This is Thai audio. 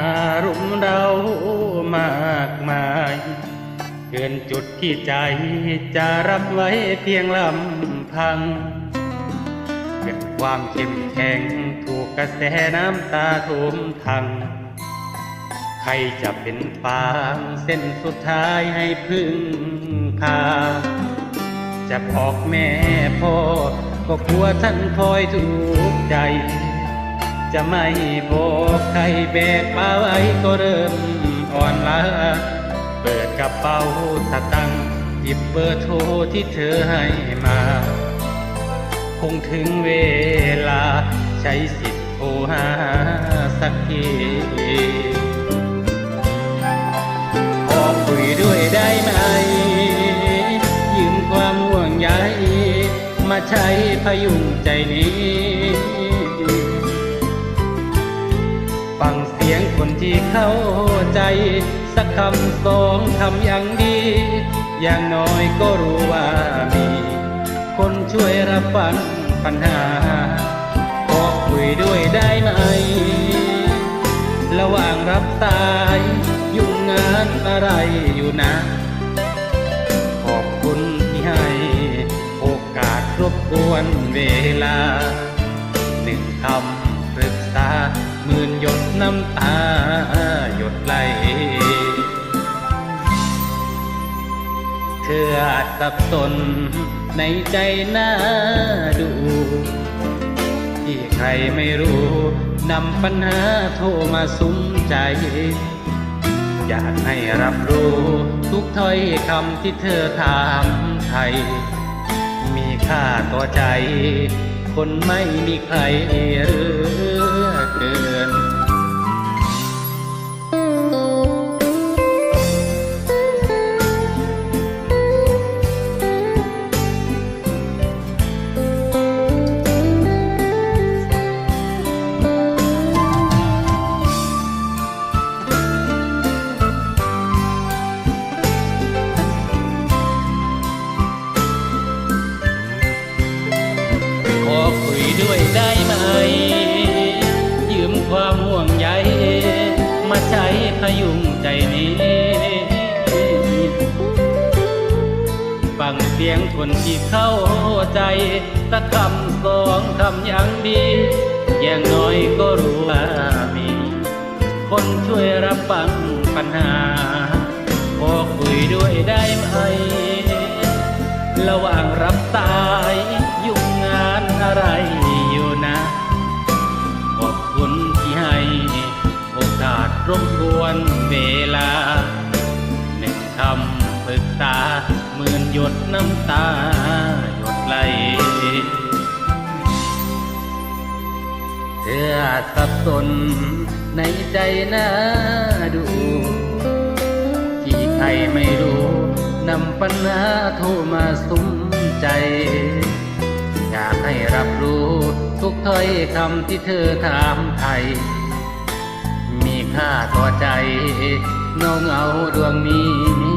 อารุมเรามากมาย เกินจุดที่ใจจะรับไว้เพียงลำพัง เกิดความเข้มแข็งถูกกระแสน้ำตาท่วมทัง ใครจะเป็นฟางเส้นสุดท้ายให้พึ่งพา จะบอกแม่พ่อก็กลัวท่านคอยทุกข์ใจ จะไม่บอกใครแบกมาไว้ก็เริ่มอ่อนล้าเปิดกระเป๋าสตังค์หยิบเบอร์โทรที่เธอให้มา คงถึงเวลาใช้สิทธิ์โทรหาสักทีขอคุยด้วยได้ไหม ยืมความห่วงใยมาใช้พยุงใจนี้ สียงคนที่เข้าใจ สักคำสองคำอย่างดี อย่างน้อยก็รู้ว่ามี คนช่วยรับฟังปัญหา ขอคุยด้วยได้ไหม ระหว่างรับสาย ยุ่งงานอะไรอยู่นะ ขอบคุณที่ให้ โอกาสรบกวนเวลา หนึ่งคำปรึกษา หมื่นหยดน้ำตาหยดไหลเธออาจสับสนในใจน่าดู ที่ใครไม่รู้นำปัญหาโทรมาสุมใจ อยากให้รับรู้ทุกถ้อยคำที่เธอถามไทย มีค่าต่อใจ คนไม่มีใครเรือ ด้วยได้ไหม ยืมความห่วงใยมาใช้พยุงใจนี้ฟังเสียงคนที่เข้าใจสักคำสองคำอย่างดีอย่างน้อยก็รู้ว่ามี คนช่วยรับฟังปัญหาขอคุยด้วยได้ไหม ระหว่างรับสายำตาหยดไหลเธออาจสับสนในใจน่าดูที่ใครไม่รู้นำปัญหาโทรมาสุมใจ อยากให้รับรู้ทุกถ้อยคำที่เธอถามไทย มีค่าต่อใจเงเงาดวงนี้